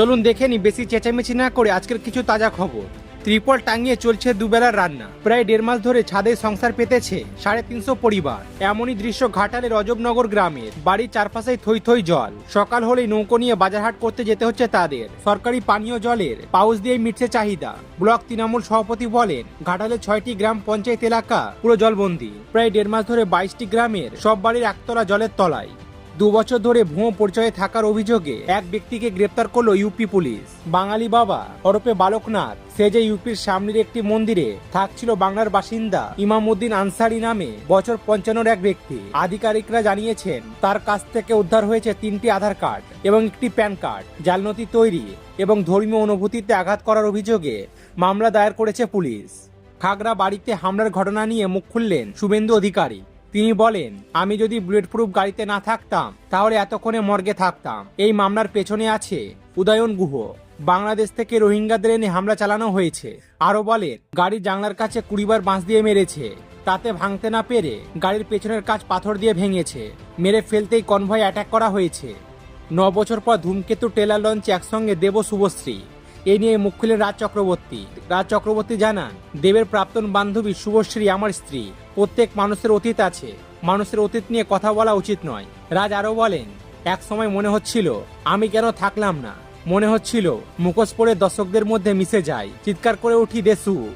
চলুন দেখে নি বেশি চেঁচামেচি না করে আজকের কিছু তাজা খবর। ত্রিপল টাঙিয়ে চলছে দুবেলার রান্না। প্রায় দেড় মাস ধরে ছাদে সংসার পেতেছে সাড়ে তিনশো পরিবার। এমনই দৃশ্য ঘাটালে রজবনগর গ্রামের। বাড়ির চারপাশে থই থই জল। সকাল হলেই নৌকো নিয়ে বাজারহাট করতে যেতে হচ্ছে তাদের। সরকারি পানীয় জলের পাউচ দিয়ে মিটছে চাহিদা। ব্লক তৃণমূল সভাপতি বলেন ঘাটালের ছয়টি গ্রাম পঞ্চায়েত এলাকা পুরো জলবন্দি। প্রায় দেড় মাস ধরে বাইশটি গ্রামের সব বাড়ির একতলা জলের তলায়। বছর ধরে ভুয়ো পরিচয়ে থাকার অভিযোগে এক ব্যক্তিকে গ্রেপ্তার করল ইউপি পুলিশ। বাঙালি বাবা, ওরফে বালকনাথ, সে যে ইউপির সামনের একটি মন্দিরে থাকছিল বাংলার বাসিন্দা ইমামউদ্দিন আনসারি নামে বছর পঞ্চান্নর এক ব্যক্তি। আধিকারিকরা জানিয়েছেন, তার কাছ থেকে উদ্ধার হয়েছে তিনটি আধার কার্ড এবং একটি প্যান কার্ড। জালনতি তৈরি এবং ধর্মীয় অনুভূতিতে আঘাত করার অভিযোগে মামলা দায়ের করেছে পুলিশ। খাগড়া বাড়িতে হামলার ঘটনা নিয়ে মুখ খুললেন শুভেন্দু অধিকারী। তিনি বলেন, আমি যদি বুলেট প্রুফ গাড়িতে না থাকতাম, তাহলে এতক্ষণে মর্গে থাকতাম। এই মামলার পেছনে আছে উদয়ন গুহ। বাংলাদেশ থেকে রোহিঙ্গাদের এনে হামলা চালানো হয়েছে। আরও বলেন গাড়ির জানলার কাছে কুড়িবার বাঁশ দিয়ে মেরেছে। তাতে ভাঙতে না পেরে গাড়ির পেছনের কাজ পাথর দিয়ে ভেঙেছে। মেরে ফেলতেই কনভয় অ্যাটাক করা হয়েছে। ন বছর পর ধূমকেতু টেলার লঞ্চে একসঙ্গে দেব শুভশ্রী। এ নিয়ে মুখ খুলেন রাজ চক্রবর্তী। রাজ চক্রবর্তী জানান, দেবের প্রাক্তন বান্ধবী শুভশ্রী আমার স্ত্রী। প্রত্যেক মানুষের অতীত আছে। মানুষের অতীত নিয়ে কথা বলা উচিত নয়। রাজ আরও বলেন, এক সময় মনে হচ্ছিল, আমি কেন থাকলাম না? মনে হচ্ছিল, মুখোশ পরে দর্শকদের মধ্যে মিশে যায় চিৎকার করে উঠি দেশু।